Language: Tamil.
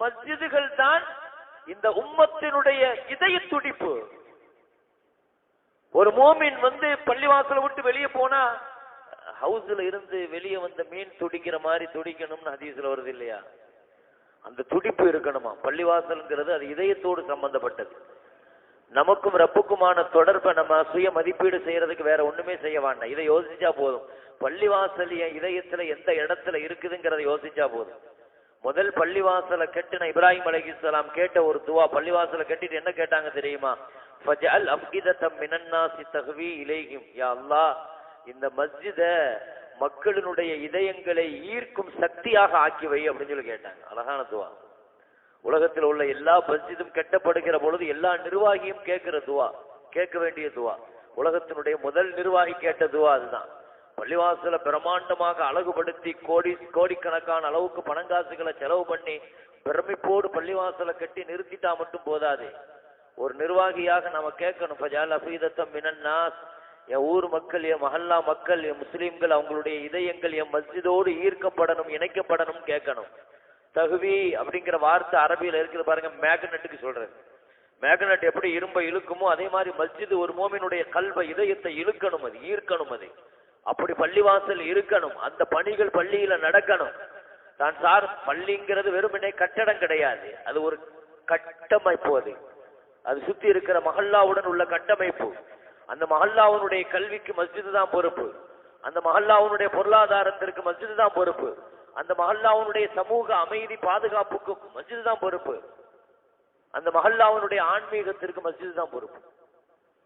மஸ்ஜிதுகள் தான் இந்த உம்மத்தினுடைய இதய துடிப்பு. ஒரு மோமின் வந்து பள்ளிவாசலை விட்டு வெளியே போனா ஹவுஸ்ல இருந்து வெளியே வந்த மீன் துடிக்கிற மாதிரி துடிக்கணும்னு ஹதீஸ்ல வருது இல்லையா? அந்த துடிப்பு இருக்கணுமா? பள்ளிவாசல்ங்கிறது அது இதயத்தோடு சம்பந்தப்பட்டது. நமக்கும் ரப்புக்குமான தொடர்பை நம்ம சுய மதிப்பீடு செய்யறதுக்கு வேற ஒண்ணுமே செய்ய வேண்டாம். இதை யோசிச்சா போதும். பள்ளிவாசல் என் இதயத்துல எந்த இடத்துல இருக்குதுங்கிறத யோசிச்சா போதும். முதல் பள்ளிவாசலை கட்டின இப்ராஹிம் அலைஹிஸ்ஸலாம் கேட்ட ஒரு துவா பள்ளிவாசலை கட்டிட்டு என்ன கேட்டாங்க தெரியுமா? ஃபஜல் அஃபிதத்தம் மினன்னாசி தகுவி இலேகிம் யா அல்லாஹ் இந்த மஸ்ஜித மக்களினுடைய இதயங்களை ஈர்க்கும் சக்தியாக ஆக்கி வை அப்படின்னு சொல்லி கேட்டாங்க. அழகான துவா. உலகத்தில் உள்ள எல்லா மஸ்ஜிதும் கட்டப்படுகிற பொழுது எல்லா நிர்வாகியும் கேட்கிற துவா கேட்க வேண்டிய துவா. உலகத்தினுடைய முதல் நிர்வாகி கேட்ட துவா அதுதான். பள்ளிவாசல பிரம்மாண்டமாக அழகுபடுத்தி கோடி கோடிக்கணக்கான அளவுக்கு பணங்காசுகளை செலவு பண்ணி பிரமிப்போடு பள்ளிவாசலை கட்டி நிறுத்திட்டா மட்டும் போதாது. ஒரு நிர்வாகியாக நாம கேட்கணும் ஃபஜால் அஃபீதத்தம் மினன்னாஸ் என் ஊர் மக்கள் என் மஹல்லா மக்கள் என் முஸ்லீம்கள் அவங்களுடைய இதயங்கள் என் மஸ்ஜிதோடு ஈர்க்கப்படணும் இணைக்கப்படணும் கேட்கணும். தகுவி அப்படிங்கிற வார்த்தை அரபியில் இருக்குது பாருங்க மேக்னெட்டுக்கு சொல்றது மேக்னெட் எப்படி இரும்பை இழுக்குமோ அதே மாதிரி மஸ்ஜிது ஒரு மோமினுடைய கல்வை இதயத்தை இழுக்கணும் அது ஈர்க்கணும் அது. அப்படி பள்ளிவாசல் இருக்கணும். அந்த பணிகள் பள்ளியில நடக்கணும். தான் சார் பள்ளிங்கிறது வெறுமனே கட்டடம் கிடையாது. அது ஒரு கட்டமைப்பு அது. அது சுத்தி இருக்கிற மஹல்லாவுடன் உள்ள கட்டமைப்பு. அந்த மஹல்லாவுடைய கல்விக்கு மஸ்ஜிது தான் பொறுப்பு. அந்த மஹல்லாவுடைய பொருளாதாரத்திற்கு மஸ்ஜிது தான் பொறுப்பு. அந்த மஹல்லாவுடைய சமூக அமைதி பாதுகாப்புக்கும் மஸ்ஜிது தான் பொறுப்பு. அந்த மஹல்லாவுடைய ஆன்மீகத்திற்கு மஸ்ஜிது தான் பொறுப்பு.